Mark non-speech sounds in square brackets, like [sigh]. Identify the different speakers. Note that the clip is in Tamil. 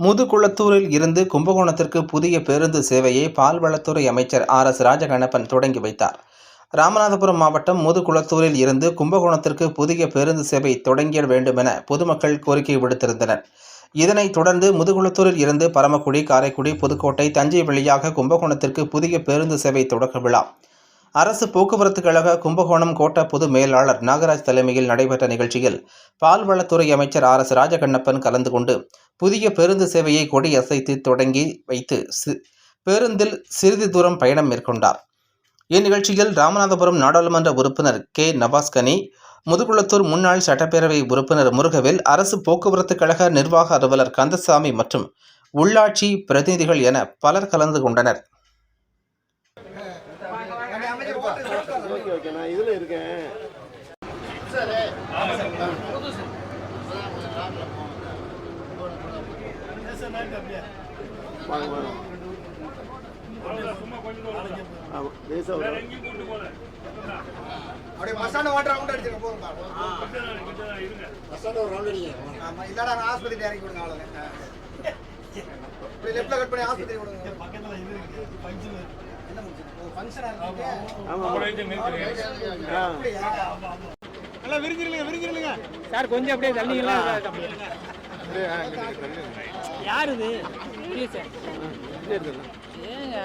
Speaker 1: முதுகுளத்தூரில் இருந்து கும்பகோணத்திற்கு புதிய பேருந்து சேவையை பால்வளத்துறை அமைச்சர் ஆர் எஸ் ராஜகண்ணப்பன் தொடங்கி வைத்தார். ராமநாதபுரம் மாவட்டம் முதுகுளத்தூரில் இருந்து கும்பகோணத்திற்கு புதிய பேருந்து சேவை தொடங்கிட வேண்டுமென பொதுமக்கள் கோரிக்கை விடுத்திருந்தனர். இதனைத் தொடர்ந்து முதுகுளத்தூரில் இருந்து பரமக்குடி காரைக்குடி புதுக்கோட்டை தஞ்சை வழியாக கும்பகோணத்திற்கு புதிய பேருந்து சேவை தொடக்க விழா அரசு போக்குவரத்து கழக கும்பகோணம் கோட்ட பொது மேலாளர் நாகராஜ் தலைமையில் நடைபெற்ற நிகழ்ச்சியில் பால்வளத்துறை அமைச்சர் ஆர் எஸ் ராஜகண்ணப்பன் கலந்து கொண்டு புதிய பேருந்து சேவையை கொடி அசைத்து தொடங்கி வைத்து சி- பேருந்தில் சிறிது தூரம் பயணம் மேற்கொண்டார். இந்நிகழ்ச்சியில் ராமநாதபுரம் நாடாளுமன்ற உறுப்பினர் கே. நவாஸ்கனி முதுகுளத்தூர் முன்னாள் சட்டப்பேரவை உறுப்பினர் முருகவேல் அரசு போக்குவரத்து கழக நிர்வாக அலுவலர் கந்தசாமி மற்றும் உள்ளாட்சி பிரதிநிதிகள் என பலர் கலந்து கொண்டனர்.
Speaker 2: ஓகே ஓகே நான் இதில் இருக்கேன் வாங்க வாங்க ஆமாம் வரும்
Speaker 3: அப்படியே ஸ்டாண்ட் வாட்டர் ரவுண்ட் அடிச்சுக்க போதும் ஆமா இல்லடா நான் ஆஸ்பத்திரி இறக்கி விடுங்க [laughs] இப்படி லெஃப்ட்ல கட் பண்ணி ஆஸ்பத்திரி விடுங்க பக்கத்துல இது இருக்கு நல்லா விரிஞ்சிருங்க விரிஞ்சிருங்க
Speaker 4: சார் கொஞ்சம் அப்படியே தள்ளிங்களா யார் இது?
Speaker 2: சார்.
Speaker 4: ஏங்க.